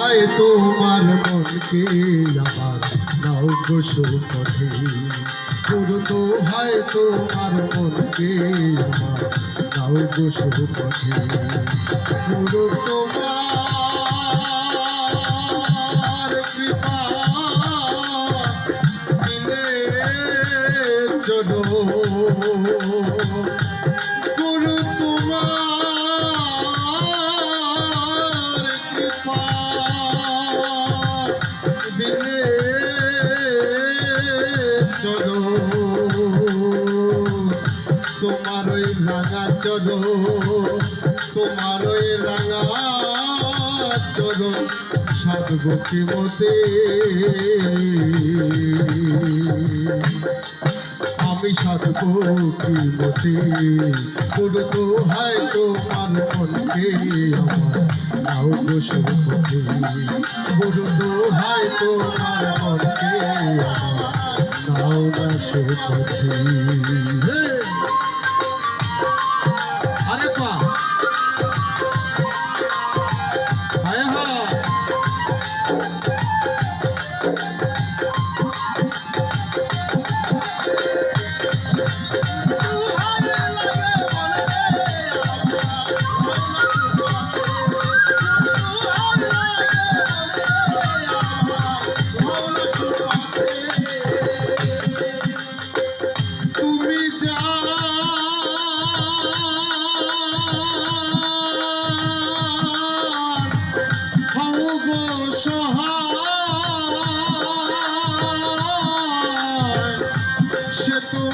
হায় তোমার মনকে আবার নাও গোসু পথে গুরু তো হায় তোমার মনকে আমার নাও গোসু পথে করো তোমার চলো তোমার রাঙা চলো সাধুকি মতে। আমি সাধব কি মতে গুরু তো হায় তোমার মনকে আমার। নাও গোসল পথে গুরু তো হায় তোমার মনকে আমার। নাও না সুপথে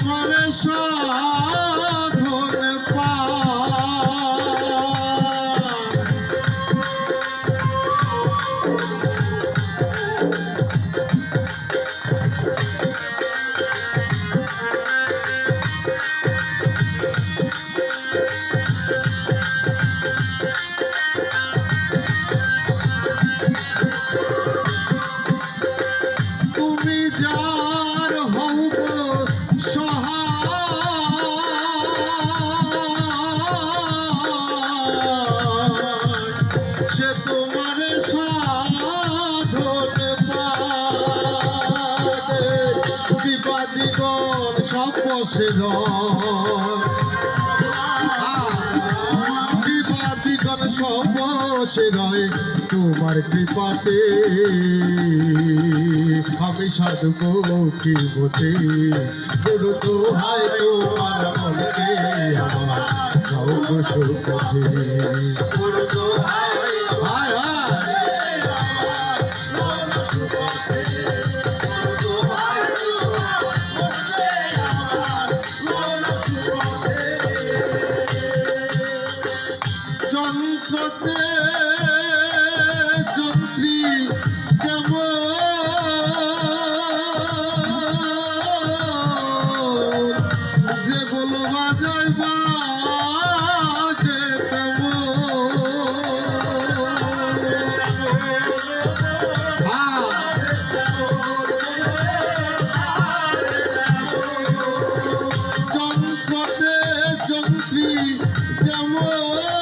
সে তোমার বিবাদিগণ সব বসে তোমার কৃপাতে আমি সাধব কি হতে গুরু তো হায় তোমার মনকে আমার গাও গোসল যন্ত্রী যেমন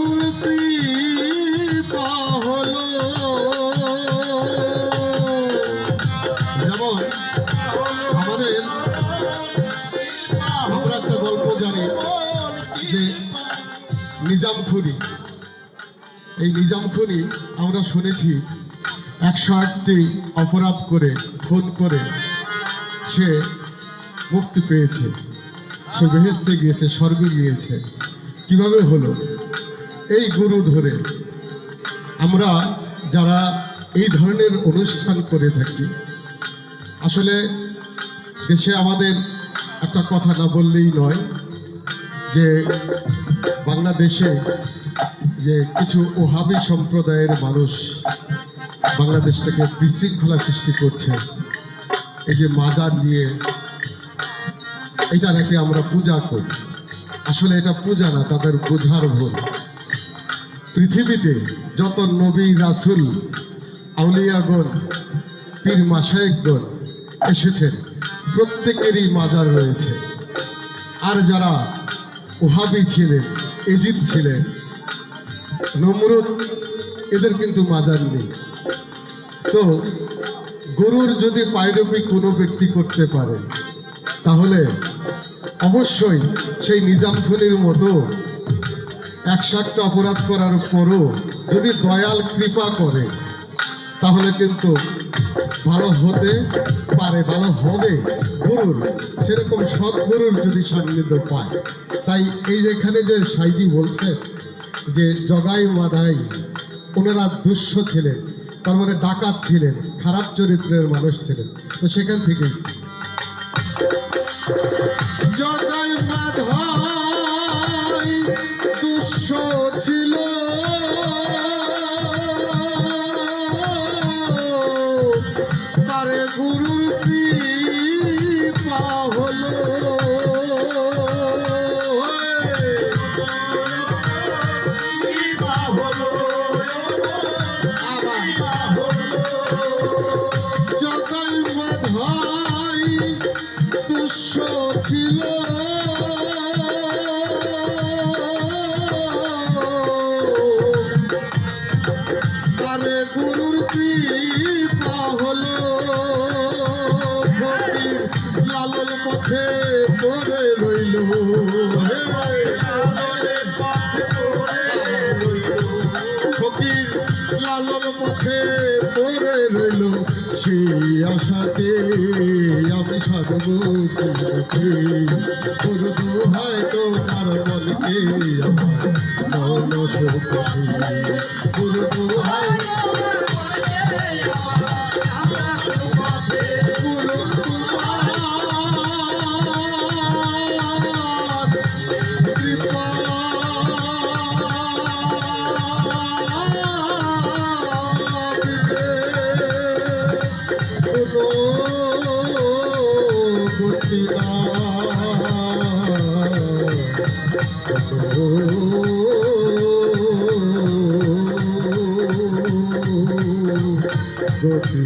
গুরুর কৃপা যেমন আমাদের, আমরা একটা গল্প জানি যে নিজাম এই নিজাম খুনি আমরা শুনেছি একশো আটটি অপরাধ করে, খুন করে সে মুক্তি পেয়েছে। সে বেহেস্তে গিয়েছে, স্বর্গে গিয়েছে। কীভাবে হলো? এই গুরু ধরে। আমরা যারা এই ধরনের অনুষ্ঠান করে থাকি, আসলে দেশে আমাদের একটা কথা না বললেই নয় যে বাংলাদেশে যে কিছু ওহাবি সম্প্রদায়ের মানুষ বাংলাদেশটাকে বিশৃঙ্খলা সৃষ্টি করছে, এই যে মাজার নিয়ে, এটা নাকি আমরা পূজা করি। আসলে এটা পূজা না, তাদের বোঝার ভুল। পৃথিবীতে যত নবী রাসুল আউলিয়াগণ, পীর মাসায়কগণ এসেছেন, প্রত্যেকেরই মাজার রয়েছে। আর যারা ওহাবি ছিলেন, এজিদ ছিলেন, নমরুদ, এদের কিন্তু মাজার নেই। তো গরুর যদি পায়রবি কোনো ব্যক্তি করতে পারে, তাহলে অবশ্যই সেই নিজাম খুনির মতো একটা অপরাধ করার পরও যদি দয়াল কৃপা করে, তাহলে কিন্তু ভালো হতে পারে, ভালো হবে গুরুর। সেরকম সৎ গুরুর যদি সান্নিধ্য পায়। তাই এই এখানে যে সাইজি বলছে যে জগাই মাদাই, ওনারা দুঃস্ব ছিলেন, তার মানে ডাকাত ছিলেন, খারাপ চরিত্রের মানুষ ছিলেন। তো সেখান থেকেই। জগাই মাধাই তারে গুরুর কৃপা হলো। জগাই পথে পড়ে রইল। ফকির লালন পথে পড়ে রইল। সেই আশাতে আমি সর্বতি গুরু দুহাই তোমার মনকে আমার মন সুখী গুরু দুহাই গতি